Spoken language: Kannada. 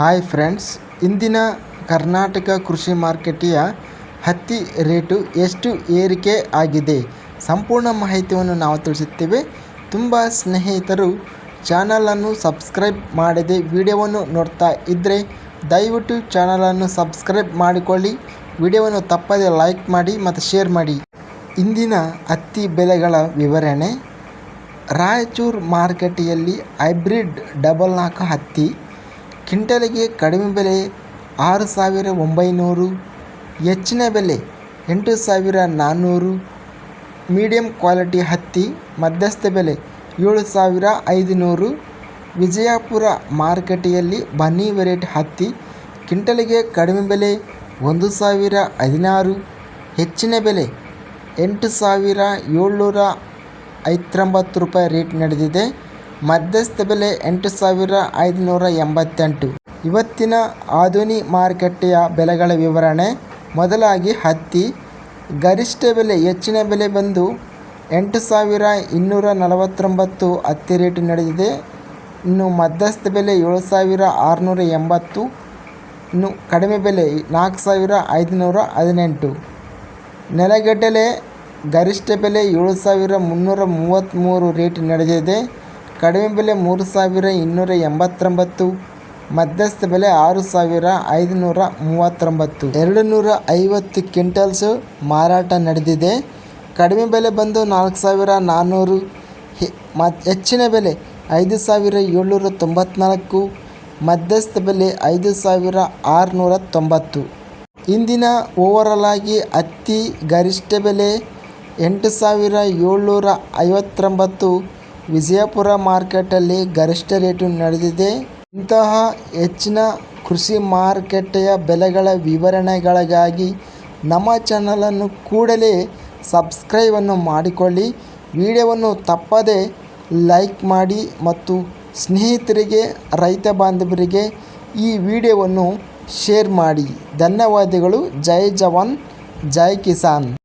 ಹಾಯ್ ಫ್ರೆಂಡ್ಸ್ ಇಂದಿನ ಕರ್ನಾಟಕ ಕೃಷಿ ಮಾರ್ಕೆಟಿಯ ಹತ್ತಿ ರೇಟು ಎಷ್ಟು ಏರಿಕೆ ಆಗಿದೆ? ಸಂಪೂರ್ಣ ಮಾಹಿತಿಯನ್ನು ನಾವು ತಿಳಿಸುತ್ತೇವೆ. ತುಂಬ ಸ್ನೇಹಿತರು ಚಾನಲನ್ನು ಸಬ್ಸ್ಕ್ರೈಬ್ ಮಾಡದೆ ವಿಡಿಯೋವನ್ನು ನೋಡ್ತಾ ಇದ್ದರೆ ದಯವಿಟ್ಟು ಚಾನಲನ್ನು ಸಬ್ಸ್ಕ್ರೈಬ್ ಮಾಡಿಕೊಳ್ಳಿ. ವಿಡಿಯೋವನ್ನು ತಪ್ಪದೆ ಲೈಕ್ ಮಾಡಿ ಮತ್ತು ಶೇರ್ ಮಾಡಿ. ಇಂದಿನ ಹತ್ತಿ ಬೆಲೆಗಳ ವಿವರಣೆ. ರಾಯಚೂರು ಮಾರುಕಟ್ಟೆಯಲ್ಲಿ ಹೈಬ್ರಿಡ್ ಡಬಲ್ ನಾಲ್ಕು ಹತ್ತಿ ಕ್ವಿಂಟಲಿಗೆ ಕಡಿಮೆ ಬೆಲೆ ಆರು ಸಾವಿರ ಒಂಬೈನೂರು, ಹೆಚ್ಚಿನ ಬೆಲೆ ಎಂಟು ಸಾವಿರ ನಾನ್ನೂರು ಮೀಡಿಯಂ ಕ್ವಾಲಿಟಿ ಹತ್ತಿ, ಮಧ್ಯಸ್ಥ ಬೆಲೆ ಏಳು ಸಾವಿರ ಐದುನೂರು. ವಿಜಯಪುರ ಮಾರುಕಟ್ಟೆಯಲ್ಲಿ ಬನ್ನಿ ವೆರೈಟಿ ಹತ್ತಿ ಕ್ವಿಂಟಲಿಗೆ ಕಡಿಮೆ ಬೆಲೆ ಒಂದು ಸಾವಿರ ಹದಿನಾರು, ಹೆಚ್ಚಿನ ಬೆಲೆ ಎಂಟು ಸಾವಿರ ಏಳ್ನೂರ ಐವತ್ತೊಂಬತ್ತು ರೂಪಾಯಿ ರೇಟ್ ನಡೆದಿದೆ. ಮಧ್ಯಸ್ಥ ಬೆಲೆ ಎಂಟು ಸಾವಿರ ಐದುನೂರ ಎಂಬತ್ತೆಂಟು. ಇವತ್ತಿನ ಆಧುನಿ ಮಾರುಕಟ್ಟೆಯ ಬೆಲೆಗಳ ವಿವರಣೆ. ಮೊದಲಾಗಿ ಹತ್ತಿ. ಗರಿಷ್ಠ ಬೆಲೆ ಹೆಚ್ಚಿನ ಬೆಲೆ ಬಂದು ಎಂಟು ಸಾವಿರ ಇನ್ನೂರ ನಲವತ್ತೊಂಬತ್ತು ಹತ್ತಿ ರೇಟು ನಡೆದಿದೆ. ಇನ್ನು ಮಧ್ಯಸ್ಥ ಬೆಲೆ ಏಳು ಸಾವಿರ ಆರುನೂರ ಎಂಬತ್ತು. ಇನ್ನು ಕಡಿಮೆ ಬೆಲೆ ನಾಲ್ಕು ಸಾವಿರ ಐದುನೂರ ಹದಿನೆಂಟು. ನೆಲಗಡಲೆ ಗರಿಷ್ಠ ಬೆಲೆ ಏಳು ಸಾವಿರ ಮುನ್ನೂರ ಮೂವತ್ತ್ಮೂರು ರೇಟ್ ನಡೆದಿದೆ. ಕಡಿಮೆ ಬೆಲೆ ಮೂರು ಸಾವಿರ ಇನ್ನೂರ ಎಂಬತ್ತೊಂಬತ್ತು, ಮಧ್ಯಸ್ಥ ಬೆಲೆ ಆರು ಸಾವಿರ ಐದುನೂರ ಮೂವತ್ತೊಂಬತ್ತು. ಎರಡು ನೂರ ಐವತ್ತು ಕ್ವಿಂಟಲ್ಸು ಮಾರಾಟ ನಡೆದಿದೆ. ಕಡಿಮೆ ಬೆಲೆ ಬಂದು ನಾಲ್ಕು ಸಾವಿರ ನಾನ್ನೂರು ಹೆಚ್ಚಿನ ಬೆಲೆ ಐದು ಸಾವಿರ ಏಳ್ನೂರ ತೊಂಬತ್ನಾಲ್ಕು, ಮಧ್ಯಸ್ಥ ಬೆಲೆ ಐದು ಸಾವಿರ ಆರುನೂರ ತೊಂಬತ್ತು. ಇಂದಿನ ಓವರಾಲ್ ಆಗಿ ಹತ್ತಿ ಗರಿಷ್ಠ ಬೆಲೆ ಎಂಟು ಸಾವಿರ ಏಳ್ನೂರ ಐವತ್ತೊಂಬತ್ತು ವಿಜಯಪುರ ಮಾರ್ಕೆಟಲ್ಲಿ ಗರಿಷ್ಠ ರೇಟು ನಡೆದಿದೆ. ಇಂತಹ ಹೆಚ್ಚಿನ ಕೃಷಿ ಮಾರುಕಟ್ಟೆಯ ಬೆಲೆಗಳ ವಿವರಣೆಗಳಿಗಾಗಿ ನಮ್ಮ ಚಾನಲನ್ನು ಕೂಡಲೇ ಸಬ್ಸ್ಕ್ರೈಬನ್ನು ಮಾಡಿಕೊಳ್ಳಿ. ವಿಡಿಯೋವನ್ನು ತಪ್ಪದೆ ಲೈಕ್ ಮಾಡಿ ಮತ್ತು ಸ್ನೇಹಿತರಿಗೆ, ರೈತ ಬಾಂಧವರಿಗೆ ಈ ವಿಡಿಯೋವನ್ನು ಶೇರ್ ಮಾಡಿ. ಧನ್ಯವಾದಗಳು. ಜೈ ಜವಾನ್. ಜೈ ಕಿಸಾನ್.